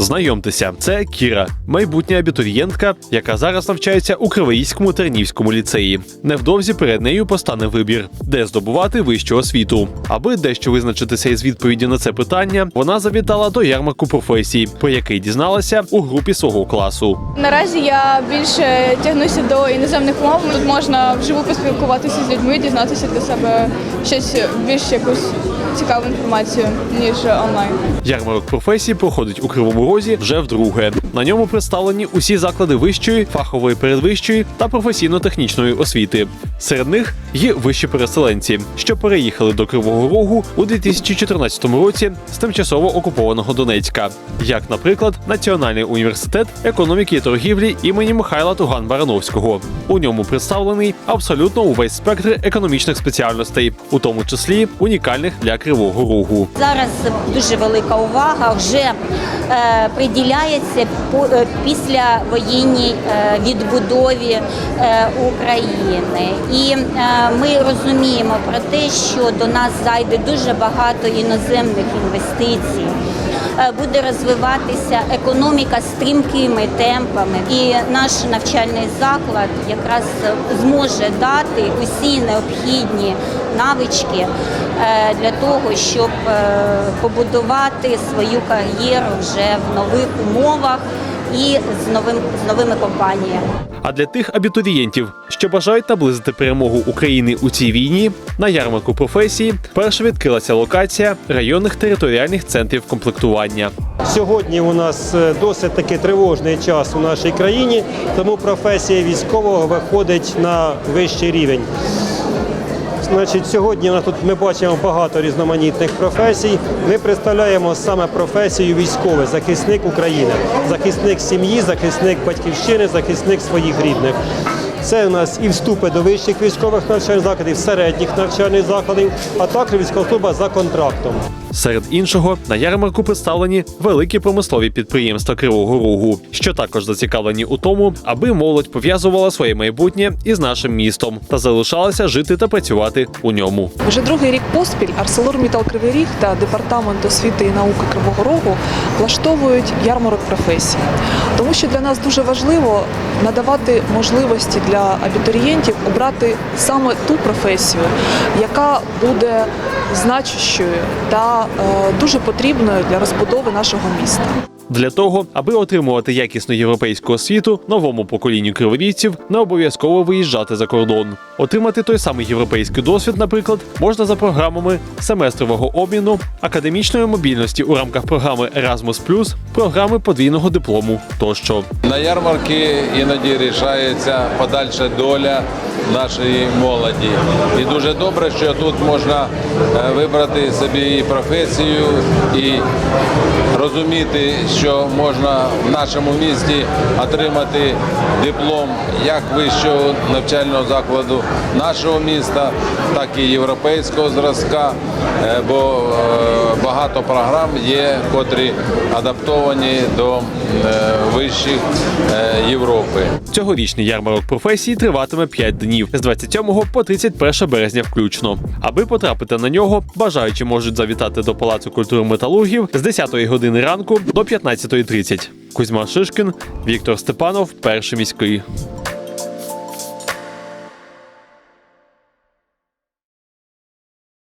Знайомтеся, це Кіра, майбутня абітурієнтка, яка зараз навчається у Кривоїському Тернівському ліцеї. Невдовзі перед нею постане вибір, де здобувати вищу освіту. Аби дещо визначитися із відповіді на це питання, вона завітала до ярмарку професій, про який дізналася у групі свого класу. Наразі я більше тягнуся до іноземних мов. Тут можна вживу поспілкуватися з людьми, дізнатися для себе щось більш якусь цікаву інформацію, ніж онлайн. Ярмарок професій проходить у Кривому Розі вже вдруге. На ньому представлені усі заклади вищої, фахової передвищої та професійно-технічної освіти. Серед них є вищі переселенці, що переїхали до Кривого Рогу у 2014 році з тимчасово окупованого Донецька, як, наприклад, Національний університет економіки і торгівлі імені Михайла Туган Барановського. У ньому представлений абсолютно увесь спектр економічних спеціальностей, у тому числі унікальних для Кривого Рогу. Зараз дуже велика увага вже е, приділяється по е, після воєнній е, відбудові е, України, і е, ми розуміємо про те, що до нас зайде дуже багато іноземних інвестицій. Е, Буде розвиватися економіка стрімкими темпами, і наш навчальний заклад якраз зможе дати усі необхідні навички е, для того, щоб побудувати свою кар'єру вже в нових умовах і з новим з новими компаніями. А для тих абітурієнтів, що бажають наблизити перемогу України у цій війні, на ярмарку професії перша відкрилася локація районних територіальних центрів комплектування. Сьогодні у нас е, досить таки тривожний час у нашій країні, тому професія військового виходить на вищий рівень. Значить, сьогодні на тут ми бачимо багато різноманітних професій. Ми представляємо саме професію військове, захисник України, захисник сім'ї, захисник батьківщини, захисник своїх рідних. Це у нас і вступи до вищих військових навчальних закладів, середніх навчальних закладів, а також військова служба за контрактом. Серед іншого на ярмарку представлені великі промислові підприємства Кривого Рогу, що також зацікавлені у тому, аби молодь пов'язувала своє майбутнє із нашим містом та залишалася жити та працювати у ньому. Вже другий рік поспіль ArcelorMittal Кривий Ріг та департамент освіти і науки Кривого Рогу влаштовують ярмарок професій, тому що для нас дуже важливо надавати можливості для абітурієнтів обрати саме ту професію, яка буде значущою та е, дуже потрібною для розбудови нашого міста. Для того, аби отримувати якісну європейську освіту, новому поколінню криворіжців не обов'язково виїжджати за кордон. Отримати той самий європейський досвід, наприклад, можна за програмами семестрового обміну, академічної мобільності у рамках програми Erasmus+, програми подвійного диплому тощо. На ярмарки іноді рішається подальша доля нашої молоді. І дуже добре, що тут можна е, вибрати собі і професію і розуміти, що можна в нашому місті отримати диплом як вищого навчального закладу нашого міста, так і європейського зразка, е, бо е, багато програм є, котрі адаптовані до вищих Європи. Цьогорічний ярмарок професій триватиме 5 днів з 27 по 31 березня включно. Аби потрапити на нього, бажаючі можуть завітати до Палацу культури металургів з 10 години ранку до 15.30. Кузьма Шишкін, Віктор Степанов, перший міський.